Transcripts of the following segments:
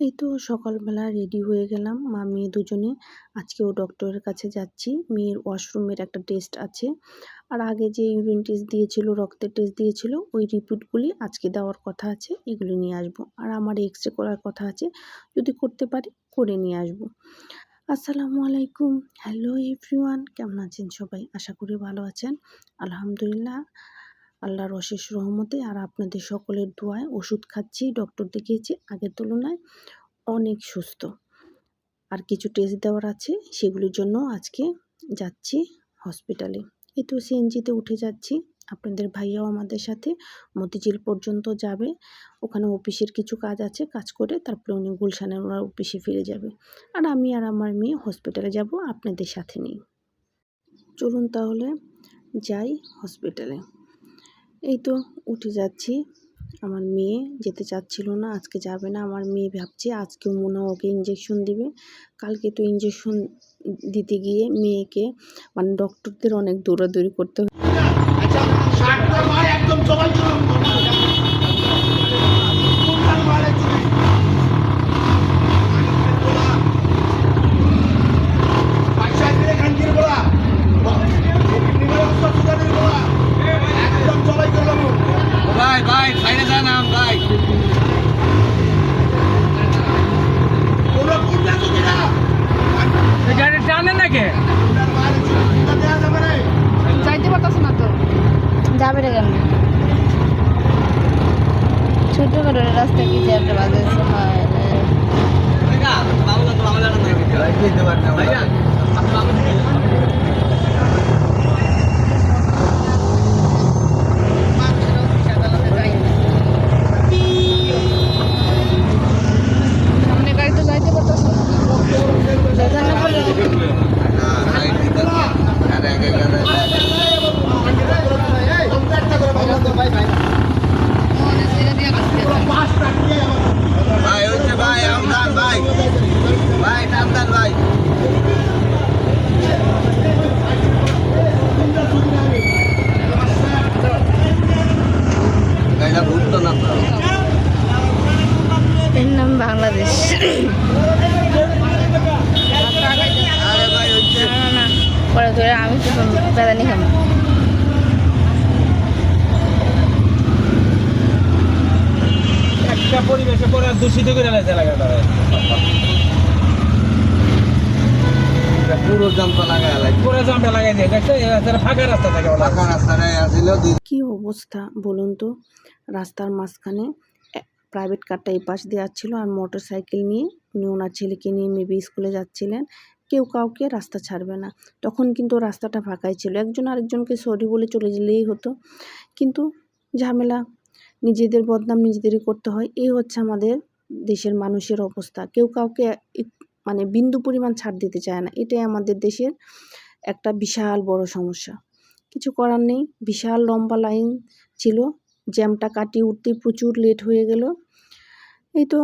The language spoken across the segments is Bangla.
এই তো সকালবেলা রেডি হয়ে গেলাম। মা মেয়ে দুজনে আজকেও ডক্টরের কাছে যাচ্ছি। মেয়ের ওয়াশরুমের একটা টেস্ট আছে। আর আগে যে ইউরিন টেস্ট দিয়েছিল, রক্তের টেস্ট দিয়েছিল, ওই রিপোর্টগুলি আজকে দেওয়ার কথা আছে, এগুলি নিয়ে আসব। আর আমার এক্স রে করার কথা আছে, যদি করতে পারি, করে নিয়ে আসব। আসসালামু আলাইকুম। হ্যালো এভরিওয়ান কেমন আছেন সবাই? আশা করি ভালো আছেন। আলহামদুলিল্লাহ। আল্লাহর অশেষ রহমতে আর আপনাদের সকলের দোয়ায় ওষুধ খাচ্ছি, ডক্টর দেখিয়েছি, আগের তুলনায় অনেক সুস্থ। আর কিছু টেস্ট দেওয়ার আছে, সেগুলির জন্য আজকে যাচ্ছি হসপিটালে এই তো সিএনজিতে উঠে যাচ্ছি। আপনাদের ভাইয়াও আমাদের সাথে মতিঝিল পর্যন্ত যাবে। ওখানে অফিসের কিছু কাজ আছে, কাজ করে তারপরে উনি গুলশানের ওনার অফিসে ফিরে যাবে। আর আমি আর আমার মেয়ে হসপিটালে যাব, আপনাদের সাথে নিয়ে চলুন তাহলে যাই হসপিটালে এই তো উঠে যাচ্ছি। আমার মেয়ে যেতে চাচ্ছিল না, আজকে যাবে না। আমার মেয়ে ভাবছে আজকেও মনে ওকে ইঞ্জেকশন দিবে। কালকে তো ইঞ্জেকশন দিতে গিয়ে মেয়েকে মানে ডক্টরদের অনেক দৌড়াদৌড়ি করতে হয় ষাটটা মাল একদম জবাই করুন কোনটার মাল একচুয়ালি পয়সা দিয়ে খানকির বলা একদম জবাই করলাম ভাই ভাই সাইডে যান আম ভাই কোনো কোনটা যদি না গাড়ি টানে নাকি কোনটার মাল কোনটা দেওয়া যাবে না যাইতে পারতাছ না তো যাবে রে কেন ছোট করে রাস্তা কি যাবে বাজে সময় সামনে গাড়িতে যাইতে পারতাছ না যেখানে বলে মনে ছেড়ে দিয়ে বাঁচতে ভাই হচ্ছে ভাই আমদান ভাই ভাই টামদান ভাই এর নাম বাংলাদেশ। পরে ধরে আমি তো বেদানি খাব একটা পরিবেশে পরে দূষিত করে লাইতে লাগে তারা পুরো জাম্পা লাগাই পুরো জামটা লাগাই দিয়ে দেখছ ফাঁকা রাস্তা থাকে ফাঁকা রাস্তাটায় আসছিল কি অবস্থা বলুন তো? রাস্তার মাঝখানে প্রাইভেট কারটা এই পাশ দিয়ে যাচ্ছিল আর মোটর সাইকেল নিয়ে উনি ওনার ছেলেকে নিয়ে মেবি স্কুলে যাচ্ছিলেন। কেউ কাউকে রাস্তা ছাড়বে না। তখন কিন্তু রাস্তাটা ফাঁকাই ছিল। একজন আরেকজনকে সরি বলে চলে গেলেই হতো। কিন্তু ঝামেলা নিজেদের বদনাম নিজেদেরই করতে হয়। এই হচ্ছে আমাদের দেশের মানুষের অবস্থা। কেউ কাউকে মানে বিন্দু পরিমাণ ছাড় দিতে চায় না। এটাই আমাদের দেশের একটা বিশাল বড় সমস্যা। কিছু করার নেই। বিশাল লম্বা লাইন ছিল। জ্যামটা কাটিয়ে উঠতে প্রচুর লেট হয়ে গেল। এই তো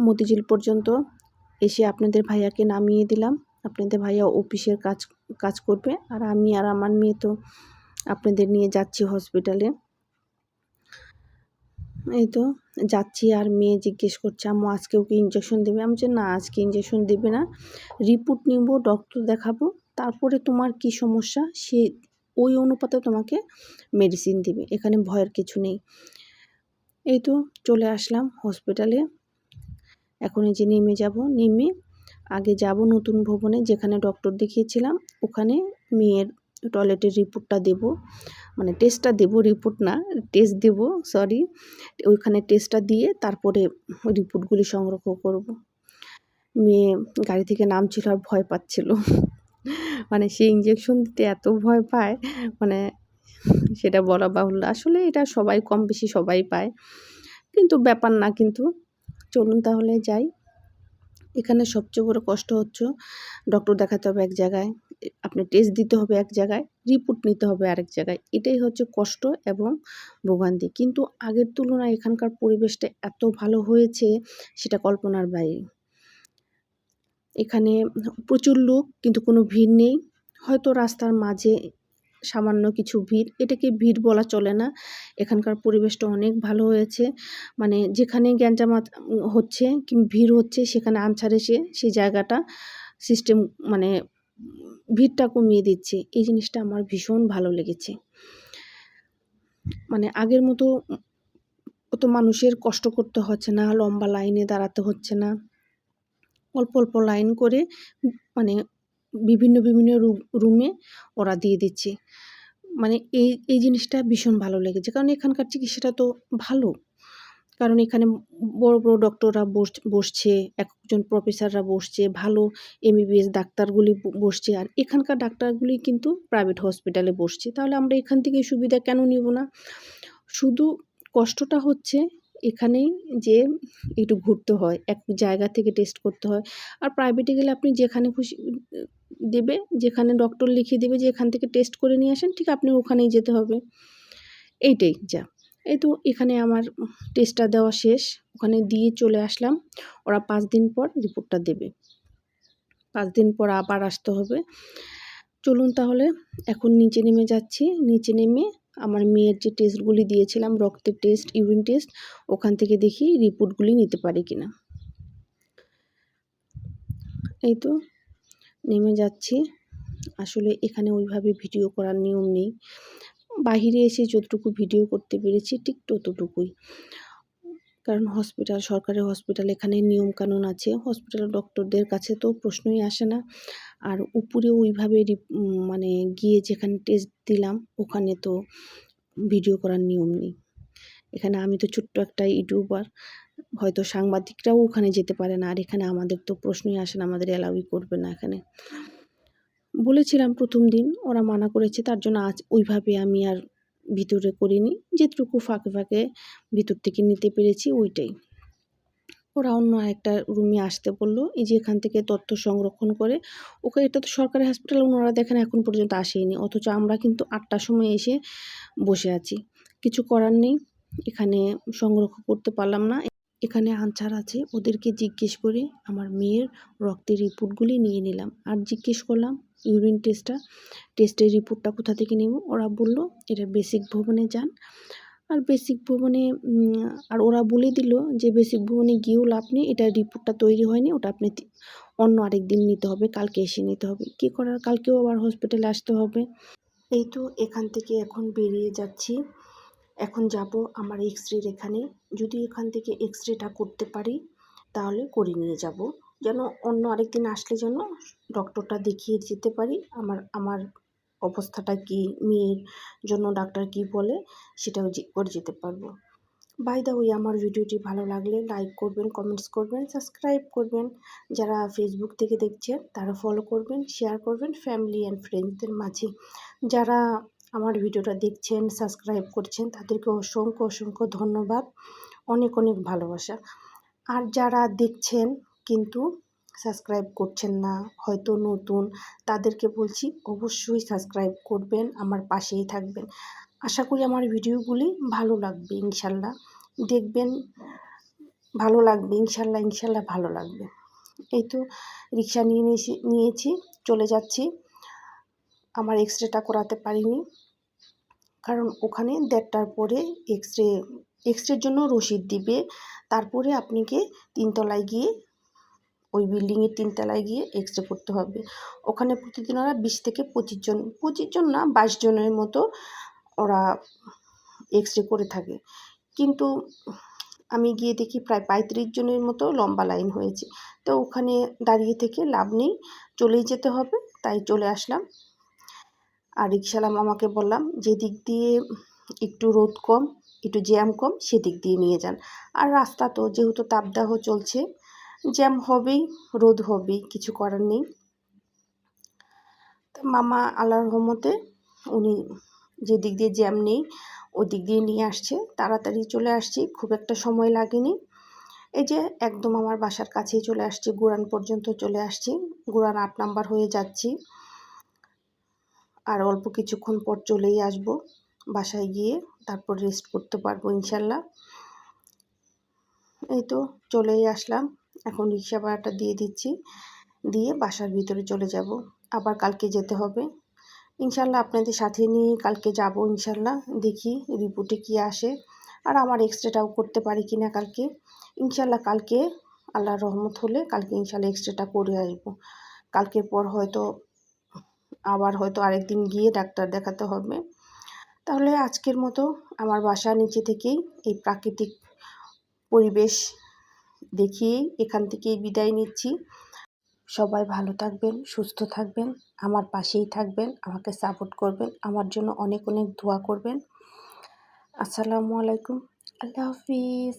মতিঝিল পর্যন্ত এসে আপনাদের ভাইয়াকে নামিয়ে দিলাম। আপনাদের ভাইয়া অফিসের কাজ কাজ করবে। আর আমি আর আমার মেয়ে তো আপনাদের নিয়ে যাচ্ছি হসপিটালে এই তো, যাচ্ছি আর মেয়ে জিজ্ঞেস করছে, আম্মু আজকে ওকে ইঞ্জেকশন দেবে? আমি যে না, আজকে ইঞ্জেকশন দেবে না। রিপোর্ট নিব ডক্টর দেখাবো, তারপরে তোমার কি সমস্যা? সে ওই অনুপাতে তোমাকে মেডিসিন দিবে, এখানে ভয়ের কিছু নেই। এই তো, চলে আসলাম হসপিটালে এখন এই যে নেমে যাব, নেমে আগে যাব নতুন ভবনে, যেখানে ডক্টর দেখিয়েছিলাম, ওখানে মেয়ের টয়লেটের রিপোর্টটা দেব। মানে টেস্টটা দেব রিপোর্ট না টেস্ট দেব সরি ওইখানে টেস্টটা দিয়ে তারপরে ওই রিপোর্টগুলি সংগ্রহ করব। মেয়ে গাড়ি থেকে নামছিল আর ভয় পাচ্ছিল। মানে সে ইঞ্জেকশন দিতে এত ভয় পায় মানে সেটা বলা বাহুল্য। আসলে এটা সবাই কম বেশি সবাই পায়, কিন্তু ব্যাপার না কিন্তু। চলুন তাহলে যাই। এখানে সবচেয়ে বড় কষ্ট হচ্ছে ডক্টর দেখাতে হবে এক জায়গায় আপনি টেস্ট দিতে হবে এক জায়গায়। রিপোর্ট নিতে হবে আরেক জায়গায়। এটাই হচ্ছে কষ্ট এবং ভোগান্তি। কিন্তু আগের তুলনায় এখানকার পরিবেশটা এত ভালো হয়েছে, সেটা কল্পনার বাইরে। এখানে প্রচুর লোক, কিন্তু কোনো ভিড় নেই। হয়তো রাস্তার মাঝে সামান্য কিছু ভিড়, এটাকে ভিড় বলা চলে না। এখানকার পরিবেশটা অনেক ভালো হয়েছে। মানে যেখানে গ্যাঞ্জামাত হচ্ছে কি ভিড় হচ্ছে, সেখানে আনসার এসে সেই জায়গাটা সিস্টেম মানে ভিড়টা কমিয়ে দিচ্ছে। এই জিনিসটা আমার ভীষণ ভালো লেগেছে। মানে আগের মতো অত মানুষের কষ্ট করতে হচ্ছে না, লম্বা লাইনে দাঁড়াতে হচ্ছে না। অল্প অল্প লাইন করে মানে বিভিন্ন বিভিন্ন রুমে ওরা দিয়ে দিচ্ছে। মানে এই এই জিনিসটা ভীষণ ভালো লেগেছে। কারণ এখানকার চিকিৎসাটা তো ভালো। কারণ এখানে বড় বড় ডক্টররা বস- বসছে, একজন প্রফেসররা বসছে, ভালো এমবিবিএস ডাক্তারগুলি বসছে। আর এখানকার ডাক্তারগুলি কিন্তু প্রাইভেট হসপিটালে বসছে। তাহলে আমরা এখান থেকে সুবিধা কেন নিব না? শুধু কষ্টটা হচ্ছে এখানেই যে একটু ঘুরতে হয়, এক জায়গা থেকে টেস্ট করতে হয়। আর প্রাইভেটে গেলে আপনি যেখানে খুশি, দেবে, যেখানে ডক্টর লিখে দেবে যে এখান থেকে টেস্ট করে নিয়ে আসেন, ঠিক আপনি ওখানেই যেতে হবে। এইটাই যা। এই তো এখানে আমার টেস্টটা দেওয়া শেষ। ওখানে দিয়ে চলে আসলাম। ওরা পাঁচ দিন পর রিপোর্টটা দেবে। পাঁচ দিন পর আবার আসতে হবে। চলুন তাহলে, এখন নিচে নেমে যাচ্ছি। নিচে নেমে আমার মেয়ের যে টেস্টগুলি দিয়েছিলাম, রক্তের টেস্ট ইউরিন টেস্ট ওখান থেকে দেখি রিপোর্টগুলি নিতে পারি কিনা। এই তো নেমে যাচ্ছি। আসলে এখানে ওইভাবে ভিডিও করার নিয়ম নেই। বাহিরে এসে যতটুকু ভিডিও করতে পেরেছি ঠিক ততটুকুই। কারণ হসপিটাল, সরকারি হসপিটাল এখানে নিয়মকানুন আছে। হসপিটাল ডক্টরদের কাছে তো প্রশ্নই আসে না। আর উপরে ওইভাবে মানে গিয়ে যেখানে টেস্ট দিলাম, ওখানে তো ভিডিও করার নিয়ম নেই। এখানে আমি তো ছোট্ট একটা ইউটিউবার, হয়তো সাংবাদিকরাও ওখানে যেতে পারে না। আর এখানে আমাদের তো প্রশ্নই আসে না, আমাদের অ্যালাউই করবে না এখানে। বলেছিলাম প্রথম দিন, ওরা মানা করেছে, তার জন্য আজ ওইভাবে আমি আর ভিতরে করিনি, যেটুকু ফাঁকে ফাঁকে ভিতর থেকে নিতে পেরেছি ওইটাই। ওরা অন্য একটা রুমে আসতে বলল, এই যে এখান থেকে তথ্য সংরক্ষণ করে, ওকে এটা তো সরকারি হসপিটাল ওনারা দেখেন এখন পর্যন্ত আসেনি অথচ আমরা কিন্তু আটটার সময় এসে বসে আছি। কিছু করার নেই, এখানে সংরক্ষণ করতে পারলাম না, এখানে আনসার আছে, ওদেরকে জিজ্ঞেস করে আমার মেয়ের রক্তের রিপোর্টগুলি নিয়ে নিলাম, আর জিজ্ঞেস করলাম ইউরিন টেস্টটা টেস্টের রিপোর্টটা কোথা থেকে নেব? ওরা বলল, এটা বেসিক ভবনে যান। আর বেসিক ভবনে আর ওরা বলে দিল যে বেসিক ভবনে গিয়েও লাভ নেই, এটা রিপোর্টটা তৈরি হয়নি, ওটা আপনি অন্য আরেক দিন নিতে হবে, কালকে এসে নিতে হবে। কী করার? কালকেও আবার হসপিটালে আসতে হবে। এই তো এখান থেকে এখন বেরিয়ে যাচ্ছি। এখন যাব আমার এক্স রের এখানে। যদি এখান থেকে এক্স রেটা করতে পারি, তাহলে করে নিয়ে যাব। যেন অন্য আরেকদিন আসলে যেন ডক্টরটা দেখিয়ে যেতে পারি। আমার আমার অবস্থাটা কি, মেয়ের জন্য ডাক্তার কি বলে, সেটাও করে যেতে পারব। বাই দা ওই আমার ভিডিওটি ভালো লাগলে লাইক করবেন কমেন্টস করবেন সাবস্ক্রাইব করবেন। যারা ফেসবুক থেকে দেখছেন, তারা ফলো করবেন শেয়ার করবেন ফ্যামিলি অ্যান্ড ফ্রেন্ডসদের মাঝে। যারা আমার ভিডিওটা দেখছেন সাবস্ক্রাইব করছেন, তাদেরকে অসংখ্য অসংখ্য ধন্যবাদ। অনেক অনেক ভালোবাসা। আর যারা দেখছেন কিন্তু সাবস্ক্রাইব করছেন না, হয়তো নতুন, তাদেরকে বলছি অবশ্যই সাবস্ক্রাইব করবেন, আমার পাশেই থাকবেন। আশা করি আমার ভিডিওগুলি ভালো লাগবে ইনশাল্লাহ। দেখবেন, ভালো লাগবে ইনশাল্লাহ ইনশাল্লাহ ভালো লাগবে। এই তো, রিক্সা নিয়ে নিয়েছি চলে যাচ্ছি। আমার এক্স রেটা করাতে পারিনি। কারণ ওখানে দেড়টার পরে এক্স রে এক্স রের জন্য রসিদ দিবে। তারপরে আপনাকে তিনতলায় গিয়ে ওই বিল্ডিংয়ের তিনতলায় গিয়ে এক্স রে করতে হবে। ওখানে প্রতিদিন ওরা বিশ থেকে পঁচিশ জন পঁচিশ জন না, বাইশ জনের মতো ওরা এক্স রে করে থাকে। কিন্তু আমি গিয়ে দেখি প্রায় পঁয়ত্রিশ জনের মতো লম্বা লাইন হয়েছে। তো ওখানে দাঁড়িয়ে থেকে লাভ নেই, চলেই যেতে হবে। তাই চলে আসলাম। আর রিক্সাওয়ালা মামাকে বললাম, যে দিক দিয়ে একটু রোদ কম, একটু জ্যাম কম, সেদিক দিয়ে নিয়ে যান। আর রাস্তা তো যেহেতু তাপদাহ চলছে জ্যাম হবেই, রোদ হবেই, কিছু করার নেই। তো মামা আল্লাহর রহমতে উনি যে দিক দিয়ে জ্যাম নেই, ওই দিক দিয়ে নিয়ে আসছে। তাড়াতাড়ি চলে আসছি, খুব একটা সময় লাগেনি। এই যে একদম আমার বাসার কাছেই চলে আসছি, গুরান পর্যন্ত চলে আসছি। গুরান আট নাম্বার হয়ে যাচ্ছি। আর অল্প কিছুক্ষণ পর চলেই আসব বাসায় গিয়ে, তারপর রেস্ট করতে পারব ইনশাল্লাহ। এই তো চলেই আসলাম। এখন রিক্সা ভাড়াটা দিয়ে দিচ্ছি। দিয়ে বাসার ভিতরে চলে যাব। আবার কালকে যেতে হবে। ইনশাল্লাহ আপনাদের সাথে নিয়ে কালকে যাব ইনশাল্লাহ। দেখি রিপোর্টে কি আসে। আর আমার এক্সরেটাও করতে পারি কি না কালকে। ইনশাল্লাহ কালকে আল্লাহর রহমত হলে কালকে ইনশাল্লাহ এক্সরেটা করে আসব। কালকের পর হয়তো, আবার হয়তো আরেকদিন গিয়ে ডাক্তার দেখাতে হবে। তাহলে আজকের মতো আমার বাসার নিচে থেকেই এই প্রাকৃতিক পরিবেশ দেখিয়েই এখান থেকেই বিদায় নিচ্ছি। সবাই ভালো থাকবেন, সুস্থ থাকবেন, আমার পাশেই থাকবেন, আমাকে সাপোর্ট করবেন, আমার জন্য অনেক অনেক দোয়া করবেন। আসসালামু আলাইকুম, আল্লাহ হাফিজ।